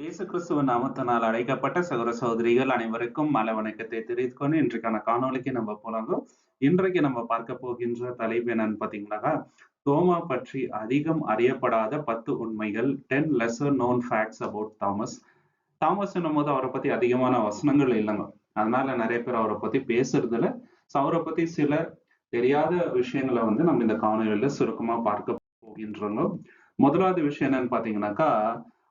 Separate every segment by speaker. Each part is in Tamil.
Speaker 1: இயேசு கிறிஸ்துவ நாமத்தினால் அழைக்கப்பட்ட சகோதர சகோதரிகள் அனைவருக்கும் மலை வணக்கத்தை தெரிவித்துக்கொண்டு இன்றைக்கான காணொளிக்கு நம்ம போலாங்க. இன்றைக்கு நம்ம பார்க்க போகின்ற தலைப்பு என்னன்னு பாத்தீங்கன்னாக்கா தோமா பற்றி அதிகம் அறியப்படாத பத்து உண்மைகள் ten lesser known facts about Thomas. Thomas என்னும் போது அவரை பத்தி அதிகமான வசனங்கள் இல்லைங்க. அதனால நிறைய பேர் அவரை பத்தி பேசுறதுல so அவரை பத்தி சில தெரியாத விஷயங்களை வந்து நம்ம இந்த காணொலியில சுருக்கமா பார்க்க போகின்றோங்க. முதலாவது விஷயம் என்னன்னு பாத்தீங்கன்னாக்கா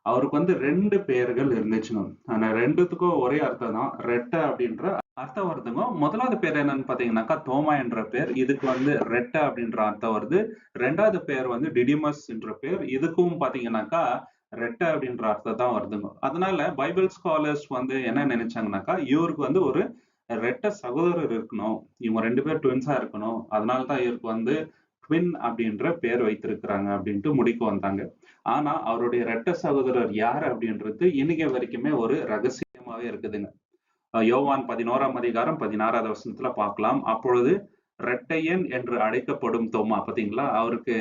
Speaker 1: அவருக்கு வந்து ரெண்டு பெயர்கள் இருந்துச்சுங்க. ஆனா ரெண்டுத்துக்கும் ஒரே அர்த்தம் தான் ரெட்டை அப்படின்ற அர்த்தம் வருதுங்க முதலாவது பேர் என்னன்னு பாத்தீங்கன்னாக்கா தோமா என்ற பேர். இதுக்கு வந்து ரெட்டை அப்படின்ற அர்த்தம் வருது. ரெண்டாவது பேர் வந்து டிடிமஸ் என்ற பேர். இதுக்கும் பாத்தீங்கன்னாக்கா ரெட்டை அப்படின்ற அர்த்தம் தான் வருதுங்க. அதனால பைபிள் ஸ்காலர்ஸ் வந்து என்ன நினைச்சாங்கன்னாக்கா இவருக்கு வந்து ஒரு ரெட்ட சகோதரர் இருக்கணும். இவங்க ரெண்டு பேர் ட்வின்ஸா இருக்கணும். அதனால தான் இவருக்கு வந்து ட்வின் அப்படின்ற பேர் வைத்திருக்கிறாங்க அப்படின்ட்டு முடிக்கு வந்தாங்க. ஆனா அவருடைய ரெட்ட சகோதரர் யார் அப்படின்றது இன்னைக்கு வரைக்குமே ஒரு ரகசியமாவே இருக்குதுங்க. யோவான் பதினோராம் அதிகாரம் பதினாறாவது வருஷத்துல பார்க்கலாம். அப்பொழுது ரெட்டையன் என்று அழைக்கப்படும் தோமா பாத்தீங்களா அவருக்கு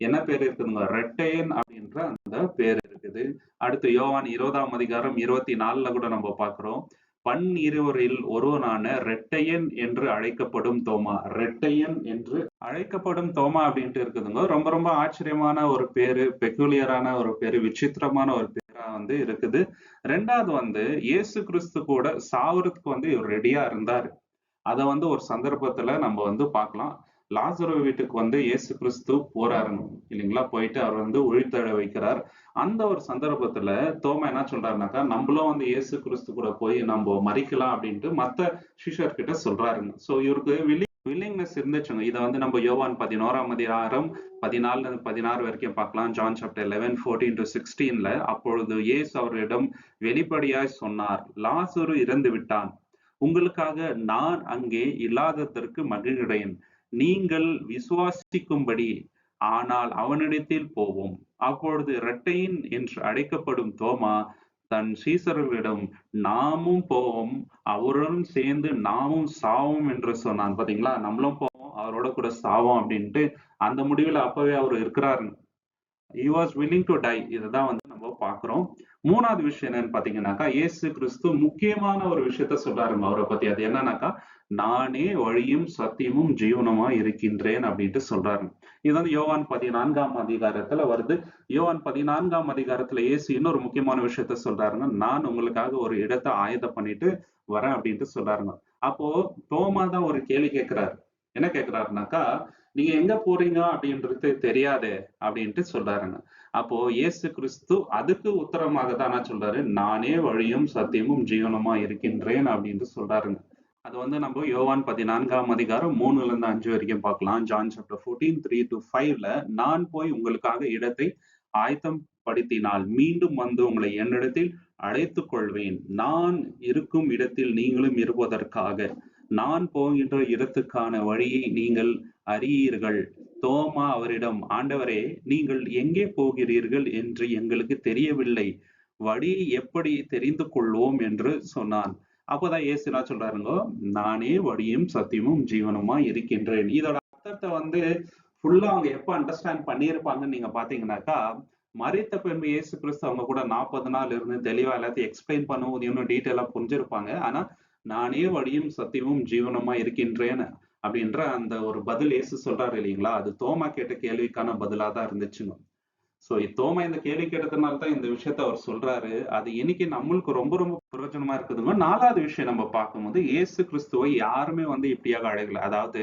Speaker 1: என்ன பேர் இருக்குதுங்க? ரெட்டையன் அப்படின்ற அந்த பேர் இருக்குது. அடுத்து யோவான் இருபதாம் அதிகாரம் இருபத்தி நாலுல கூட நம்ம பார்க்கிறோம். பன் இருவரில் ஒருவனான ரெட்டையன் என்று அழைக்கப்படும் தோமா. ரெட்டையன் என்று அழைக்கப்படும் தோமா அப்படின்ட்டு இருக்குதுங்க. ரொம்ப ரொம்ப ஆச்சரியமான ஒரு பேரு பெக்குலியரான ஒரு பேரு விசித்திரமான ஒரு பேரா வந்து இருக்குது. ரெண்டாவது வந்து இயேசு கிறிஸ்து கூட சாவறதுக்கு வந்து இவர் ரெடியா இருந்தாரு. அதை வந்து ஒரு சந்தர்ப்பத்துல நம்ம வந்து பார்க்கலாம். லாசரோ வீட்டுக்கு வந்து இயேசு கிறிஸ்து போறாருங்க இல்லைங்களா? போயிட்டு அவர் வந்து உழித்தழ வைக்கிறார். அந்த ஒரு சந்தர்ப்பத்துல தோமா என்ன சொல்றாருனாக்கா நம்மளும் வந்து இயேசு கிறிஸ்து கூட போய் நம்ம மறிக்கலாம் அப்படின்ட்டு மத்த சிஷர் கிட்ட சொல்றாருங்க. சோ இவருக்கு வில்லி வில்லிங்னஸ் இருந்துச்சுங்க. இதை வந்து நம்ம யோவான் பதினோராம் அதிகாரம் பதினாலுல இருந்து பதினாறு வரைக்கும் பார்க்கலாம். John chapter eleven fourteen to சிக்ஸ்டீன்ல அப்பொழுது இயேசு அவரிடம் வெளிப்படையாய் சொன்னார் லாசரு இறந்து விட்டான் உங்களுக்காக நான் அங்கே இல்லாததற்கு மகிழ்கிறேன். நீங்கள் விசுவாசிக்கும்படி ஆனால் அவனிடத்தில் போவோம். அப்பொழுது இரட்டையின் என்று அழைக்கப்படும் தோமா தன் சீசர்களிடம் நாமும் போவோம் அவருடன் சேர்ந்து நாமும் சாவோம் என்று சொன்னான். பாத்தீங்களா? நம்மளும் போவோம் அவரோட கூட சாவோம் அப்படின்ட்டு அந்த முடிவுல அப்பவே அவர் இருக்கிறாரு he was willing to die இதுதான் வந்து நம்ம பாக்குறோம் மூணாவது விஷயம் என்னன்னு பாத்தீங்கன்னாக்கா இயேசு கிறிஸ்து முக்கியமான ஒரு விஷயத்த சொல்றாருங்க அவரை பத்தி. அது என்னன்னாக்கா நானே வழியும் சத்தியமும் ஜீவனமா இருக்கின்றேன் அப்படின்ட்டு சொல்றாரு. இது வந்து யோவான் பதினான்காம் அதிகாரத்துல வருது. யோவான் பதினான்காம் அதிகாரத்துல இயேசு இன்னொரு முக்கியமான விஷயத்த சொல்றாருங்க. நான் உங்களுக்காக ஒரு இடத்தை ஆயத்தம் பண்ணிட்டு வரேன் அப்படின்ட்டு சொல்றாருங்க. அப்போ தோமா தான் ஒரு கேள்வி கேட்கிறாரு. என்ன கேட்கிறாருனாக்கா நீங்க எங்க போறீங்க அப்படின்றது தெரியாதே அப்படின்ட்டு சொல்றாருங்க. அப்போ இயேசு கிறிஸ்து அதுக்கு உத்தரமாக தானா சொல்றாரு? நானே வழியும் சத்தியமும் ஜீவனமா இருக்கின்றேன் அப்படின்ட்டு சொல்றாருங்க. அது வந்து நம்ம யோவான் பதினான்காம் அதிகாரம் மூணுல இருந்து அஞ்சு வரைக்கும் பார்க்கலாம். John chapter fourteen three to ஃபைவ்ல நான் போய் உங்களுக்காக இடத்தை ஆயத்தம் படுத்தினால் மீண்டும் வந்து உங்களை என்னிடத்தில் அழைத்துக் கொள்வேன் நான் இருக்கும் இடத்தில் நீங்களும் இருப்பதற்காக. நான் போகின்ற இடத்துக்கான வழியை நீங்கள் அறியீர்கள். தோமா அவரிடம் ஆண்டவரே நீங்கள் எங்கே போகிறீர்கள் என்று எங்களுக்கு தெரியவில்லை. வழியை எப்படி தெரிந்து கொள்வோம்? என்று சொன்னான். அப்போதான் இயேசு என்ன சொல்றாருங்க நானே வழியும் சத்தியமும் ஜீவனுமா இருக்கின்றேன். இதோட அர்த்தத்தை வந்து ஃபுல்லா அவங்க எப்ப அண்டர்ஸ்டாண்ட் பண்ணியிருப்பாங்கன்னு நீங்க பாத்தீங்கன்னாக்கா மறைத்த பின்பு இயேசு கிறிஸ்து அவங்க கூட நாற்பது நாள் இருந்து தெளிவா எல்லாத்தையும் எக்ஸ்பிளைன் பண்ணுவோம் இன்னும் டீட்டெயிலா புரிஞ்சிருப்பாங்க. ஆனா நானே வழியும் சத்தியமும் ஜீவனமா இருக்கின்றேன்னு அப்படின்ற அந்த ஒரு பதில் இயேசு சொல்றாரு இல்லைங்களா? அது தோமா கேட்ட கேள்விக்கான பதிலா தான் இருந்துச்சுங்க சோ தோமா இந்த கேள்வி கேட்டதுனால தான் இந்த விஷயத்த அவர் சொல்றாரு. அது இன்னைக்கு நம்மளுக்கு ரொம்ப ரொம்ப பிரயோஜனமா இருக்குதுங்க. நாலாவது விஷயம் நம்ம பார்க்கும்போது இயேசு கிறிஸ்துவை யாருமே வந்து இப்படியாக அழைக்கல. அதாவது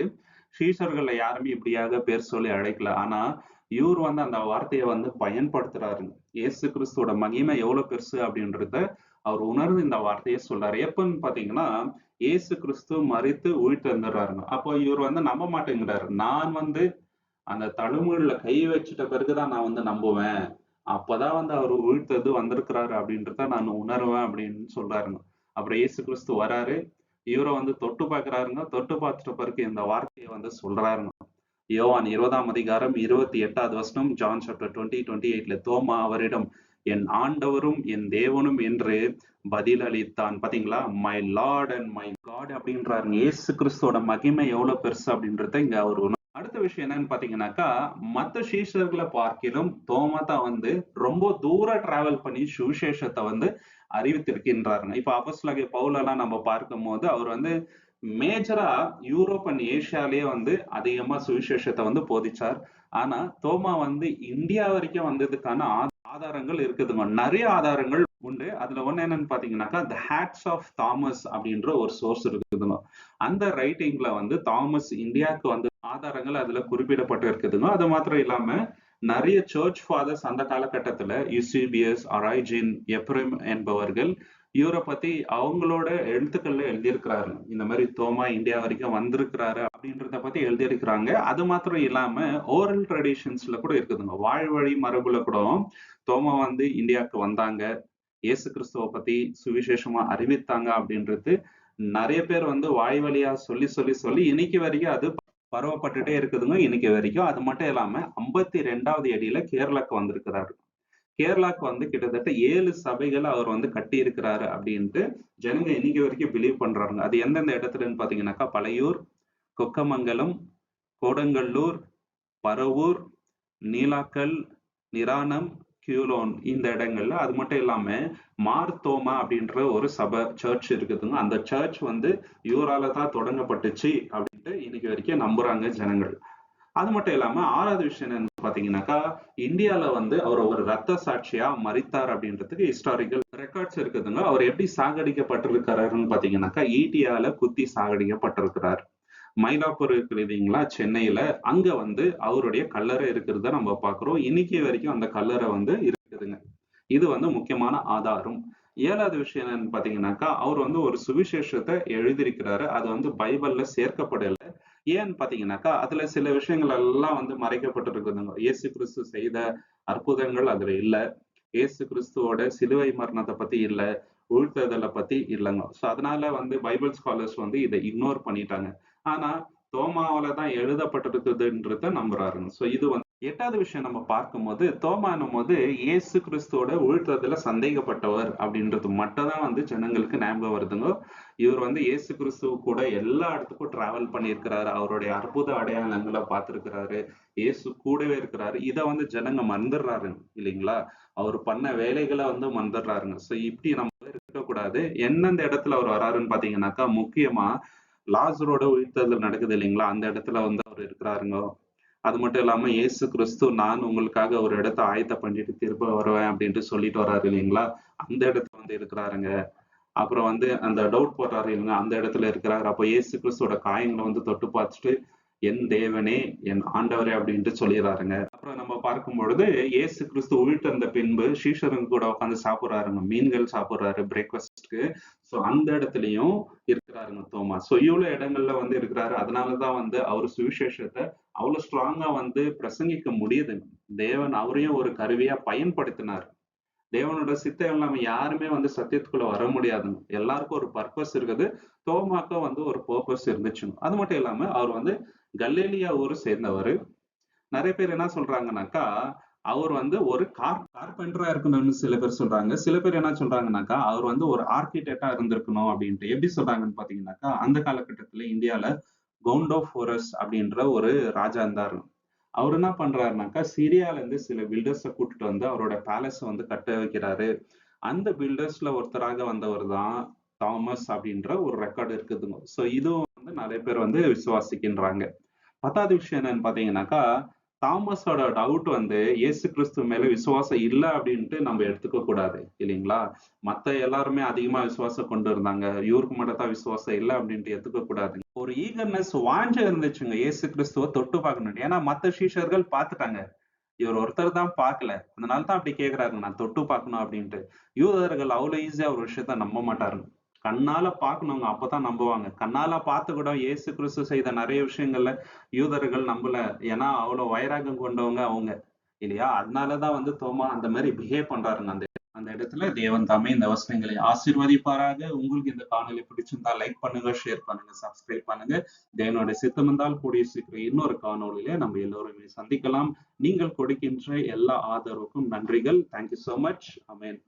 Speaker 1: ஸ்ரீசர்கள்ல யாருமே இப்படியாக பேர் சொல்லி அழைக்கல. ஆனா இவர் வந்து அந்த வார்த்தையை வந்து பயன்படுத்துறாருங்க. ஏசு கிறிஸ்துவோட மகிமை எவ்வளவு பெருசு அப்படின்றத அவர் உணர்ந்து இந்த வார்த்தையை சொல்றாரு. எப்பன்னு பாத்தீங்கன்னா இயேசு கிறிஸ்து மறித்து உயிர்த்து வந்துடுறாருங்க அப்போ இவர் வந்து நம்ப மாட்டேங்கிறாரு. நான் வந்து அந்த தழுமுள்ள கை வச்சுட்ட பிறகுதான் நான் வந்து நம்புவேன். அப்பதான் வந்து அவர் உயிர்த்தது வந்திருக்கிறாரு அப்படின்றத நான் உணர்வேன் அப்படின்னு சொல்றாருங்க. அப்புறம் இயேசு கிறிஸ்து வராரு. இவரை வந்து தொட்டு பார்க்கறாருங்க. தொட்டு பார்த்துட்ட பிறகு இந்த வார்த்தையை வந்து சொல்றாருங்க. யோவான் இருபதாம் அதிகாரம் இருபத்தி எட்டாவது வருஷம் ஜான் சாப்டர் டுவெண்ட்டி டுவெண்ட்டி எயிட்ல தோமா அவரிடம் என் ஆண்டவரும் என் தேவனும் என்று பதில் அளித்தான் பாத்தீங்களா? My lord and my God அப்படின்றாருங்க. இயேசு கிறிஸ்துவோட மகிமை எவ்வளவு பெருசு அப்படின்றத இங்க அவர் அடுத்த விஷயம் என்னன்னு பாத்தீங்கன்னாக்கா மத்த சீஷர்களை பார்க்கிலும் தோமா தான் வந்து ரொம்ப தூரம் டிராவல் பண்ணி சுவிசேஷத்தை வந்து அறிவித்திருக்கின்றாருங்க. இப்ப அப்போஸ்தலனாகிய பவுலெல்லாம் நம்ம பார்க்கும் போது அவர் வந்து மேஜரா யூரோப் அண்ட் ஏஷியாலேயே வந்து அதிகமா சுவிசேஷத்தை வந்து போதிச்சார். ஆனா தோமா வந்து இந்தியா வரைக்கும் வந்ததுக்கான ஆ- ஆதாரங்கள் இருக்குதுங்க நிறைய ஆதாரங்கள் உண்டு. அதுல ஒண்ணு என்னன்னு பாத்தீங்கன்னாக்கா த ஹேட்ஸ் ஆஃப் தாமஸ் அப்படின்ற ஒரு சோர்ஸ் இருக்குதுங்க அந்த ரைட்டிங்ல வந்து தாமஸ் இந்தியாவுக்கு வந்து ஆதாரங்கள் அதுல குறிப்பிடப்பட்டு இருக்குதுங்க அது மாத்திரம் இல்லாம நிறைய சர்ச் ஃபாதர்ஸ் அந்த காலகட்டத்துல யூசிபிஎஸ் அராய்ஜின் எப்ரிம் என்பவர்கள் இவரை பத்தி அவங்களோட எழுத்துக்கள்ல எழுதியிருக்கிறாரு. இந்த மாதிரி தோமா இந்தியா வரைக்கும் வந்திருக்கிறாரு அப்படின்றத பத்தி எழுதியிருக்கிறாங்க. அது மாத்திரம் இல்லாம ஓரல் ட்ரெடிஷன்ஸ்ல கூட இருக்குதுங்க. வாழ்வழி மரபுல கூட தோமா வந்து இந்தியாவுக்கு வந்தாங்க. இயேசு கிறிஸ்துவ பத்தி சுவிசேஷமா அறிவித்தாங்க அப்படின்றது நிறைய பேர் வந்து வாய் வழியா சொல்லி சொல்லி சொல்லி இன்னைக்கு வரைக்கும் அது பரவப்பட்டுட்டே இருக்குதுங்க. இன்னைக்கு வரைக்கும் அது மட்டும் இல்லாம ஐம்பத்தி ரெண்டாவது அடியில கேரளாக்கு வந்திருக்கிறாரு. கேரளாக்கு வந்து கிட்டத்தட்ட ஏழு சபைகளை அவர் வந்து கட்டி இருக்கிறாரு அப்படின்ட்டு ஜனங்க இன்னைக்கு வரைக்கும் பிலீவ் பண்றாங்க. அது எந்தெந்த இடத்துலன்னு பாத்தீங்கன்னாக்கா பழையூர் கொக்கமங்கலம் கோடங்கல்லூர் பரவூர் நீலாக்கல் நிரானம் கியூலோன் இந்த இடங்கள்ல அது மட்டும் இல்லாம மார்த்தோமா அப்படின்ற ஒரு சபை சர்ச் இருக்குதுங்க. அந்த சர்ச் வந்து இவரால தான் தொடங்கப்பட்டுச்சு அப்படின்ட்டு இன்னைக்கு வரைக்கும் நம்புறாங்க ஜனங்கள். அது மட்டும் இல்லாம ஆறாவது விஷயம் என்னன்னு பாத்தீங்கன்னாக்கா இந்தியால வந்து அவர் ஒரு ரத்த சாட்சியா மறித்தார் அப்படின்றதுக்கு ஹிஸ்டாரிக்கல் ரெக்கார்ட்ஸ் இருக்குதுங்க. அவர் எப்படி சாகடிக்கப்பட்டிருக்கிறாருன்னு பாத்தீங்கன்னாக்கா ஈட்டியால குத்தி சாகடிக்கப்பட்டிருக்கிறார். மயிலாப்பூர் இருக்குது இல்லைங்களா சென்னையில. அங்க வந்து அவருடைய கல்லறை இருக்கிறத நம்ம பாக்குறோம் இன்னைக்கு வரைக்கும் அந்த கல்லறை வந்து இருக்குதுங்க. இது வந்து முக்கியமான ஆதாரம். ஏழாவது விஷயம் என்னன்னு பாத்தீங்கன்னாக்கா அவர் வந்து ஒரு சுவிசேஷத்தை எழுதியிருக்கிறாரு. அது வந்து பைபிள்ல சேர்க்கப்படல. ஏன்னு பாத்தீங்கன்னாக்கா அதுல சில விஷயங்கள் எல்லாம் வந்து மறைக்கப்பட்டிருக்குதுங்க. இயேசு கிறிஸ்து செய்த அற்புதங்கள் அதுல இல்ல. இயேசு கிறிஸ்துவோட சிலுவை மரணத்தை பத்தி இல்ல. உழ்த்துதலை பத்தி இல்லைங்க. சோ அதனால வந்து பைபிள் ஸ்காலர்ஸ் வந்து இதை இக்னோர் பண்ணிட்டாங்க. ஆனா தோமாவில தான் எழுதப்பட்டிருக்குதுன்றத நம்புறாருங்க. சோ இது வந்து எட்டாவது விஷயம் நம்ம பார்க்கும்போது தோமானும் போது இயேசு கிறிஸ்துவோட உழ்த்துறதுல சந்தேகப்பட்டவர் அப்படின்றது மட்டும் தான் வந்து ஜனங்களுக்கு ஞாபகம் வருதுங்க. இவர் வந்து இயேசு கிறிஸ்துவ கூட எல்லா இடத்துக்கும் டிராவல் பண்ணியிருக்கிறாரு. அவருடைய அற்புத அடையாளங்களை பார்த்திருக்கிறாரு. இயேசு கூடவே இருக்கிறாரு. இதை வந்து ஜனங்க மறந்துடுறாரு இல்லைங்களா? அவர் பண்ண வேலைகளை வந்து மறந்துடுறாருங்க. சோ இப்படி நம்ம இருக்கக்கூடாது. எந்தெந்த இடத்துல அவர் வராருன்னு பாத்தீங்கன்னாக்கா முக்கியமா லாசரோட உயிர்த்ததில் நடக்குது இல்லைங்களா? அந்த இடத்துல வந்து அவர் இருக்கிறாருங்க. அது மட்டும் இல்லாம இயேசு கிறிஸ்து நான் உங்களுக்காக ஒரு இடத்த ஆயத்த பண்ணிட்டு திரும்ப வருவேன் அப்படின்ட்டு சொல்லிட்டு வர்றாரு இல்லைங்களா? அந்த இடத்துல வந்து இருக்கிறாருங்க. அப்புறம் வந்து அந்த டவுட் போடுறாரு இல்லைங்க. அந்த இடத்துல இருக்கிறாரு. அப்போ இயேசு கிறிஸ்துவோட காயங்களை வந்து தொட்டு பார்த்துட்டு என் தேவனே என் ஆண்டவரே அப்படின்ட்டு சொல்லிடுறாருங்க. அப்புறம் நம்ம பார்க்கும் பொழுது இயேசு கிறிஸ்து உயிர்த்து வந்த பின்பு ஸ்ரீஷருங்க கூட உட்காந்து சாப்பிடுறாருங்க. மீன்கள் சாப்பிடுறாரு பிரேக்ஃபாஸ்ட்க்கு ஸோ அந்த இடத்துலயும் இருக்கிறாருங்க தோமா ஸோ இவ்வளோ இடங்கள்ல வந்து இருக்கிறாரு. அதனாலதான் வந்து அவர் சுவிசேஷத்தை அவ்வளோ ஸ்ட்ராங்கா வந்து பிரசங்கிக்க முடியுது தேவன் அவரையும் ஒரு கருவியா பயன்படுத்தினார். தேவனோட சித்தம் இல்லாம யாருமே வந்து சத்தியத்துக்குள்ள வர முடியாதுங்க. எல்லாருக்கும் ஒரு பர்பஸ் இருக்குது. தோமாக்க வந்து ஒரு பர்பஸ் இருந்துச்சுங்க. அது மட்டும் இல்லாம அவர் வந்து கல்லேலியா ஊரை சேர்ந்தவர். நிறைய பேர் என்ன சொல்றாங்கனாக்கா அவர் வந்து ஒரு கார் கார்பெண்டரா இருக்கணும்னு சில பேர் சொல்றாங்க. சில பேர் என்ன சொல்றாங்கனாக்கா அவர் வந்து ஒரு ஆர்கிடெக்டா இருந்திருக்கணும் அப்படின்ட்டு. எப்படி சொல்றாங்கன்னு பாத்தீங்கன்னாக்கா அந்த காலகட்டத்துல இந்தியால கவுண்டோ ஃபோரஸ் அப்படின்ற ஒரு ராஜா இருந்தார். அவர் என்ன பண்றாருனாக்கா சிரியால இருந்து சில பில்டர்ஸை கூட்டிட்டு வந்து அவரோட பேலஸை வந்து கட்ட வைக்கிறாரு. அந்த பில்டர்ஸ்ல ஒருத்தராக வந்தவர் தான் தாமஸ் அப்படின்ற ஒரு ரெக்கார்டு இருக்குதுங்க. ஸோ இதுவும் வந்து நிறைய பேர் வந்து விசுவாசிக்கின்றாங்க. பத்தாவது விஷயம் என்னன்னு பாத்தீங்கன்னாக்கா தாமஸோட டவுட் வந்து இயேசு கிறிஸ்து மேல விசுவாசம் இல்லை அப்படின்ட்டு நம்ம எடுத்துக்க கூடாது இல்லைங்களா? மத்த எல்லாருமே அதிகமா விசுவாசம் கொண்டு இருந்தாங்க. இவருக்கு மட்டும் தான் விசுவாசம் இல்லை அப்படின்ட்டு எடுத்துக்க கூடாது. ஒரு ஈகர்னஸ் வாஞ்ச இருந்துச்சுங்க இயேசு கிறிஸ்துவ தொட்டு பார்க்கணும் ஏன்னா மத்த சீஷர்கள் பார்த்துட்டாங்க. இவர் ஒருத்தர் தான் பார்க்கல. அதனால தான் அப்படி கேக்குறாரு நான் தொட்டு பார்க்கணும் அப்படின்ட்டு. யூதர்கள் அவ்வளோ ஈஸியா ஒரு விஷயத்த நம்ப மாட்டாருங்க கண்ணால பார்க்கணுங்க. அப்பதான் நம்புவாங்க. கண்ணால பார்த்து கூட இயேசு கிறிஸ்து செய்த நிறைய விஷயங்கள்ல யூதர்கள் நம்பல. ஏன்னா அவ்வளவு வைராகம் கொண்டவங்க அவங்க. இல்லையா? அதனாலதான் வந்து தோமா அந்த மாதிரி பிஹேவ் பண்றாருங்க. அந்த அந்த இடத்துல தேவன் தாமே இந்த வசனங்களை ஆசீர்வதிப்பாராக. உங்களுக்கு இந்த காணொலி பிடிச்சிருந்தா லைக் பண்ணுங்க ஷேர் பண்ணுங்க சப்ஸ்கிரைப் பண்ணுங்க. தேவனோட சித்தம் இருந்தால் கூடிய சீக்கிரம் இன்னொரு காணொலியில நம்ம எல்லோருமே சந்திக்கலாம். நீங்கள் கொடுக்கின்ற எல்லா ஆதரவுக்கும் நன்றிகள். தேங்க்யூ சோ மச் அமேன்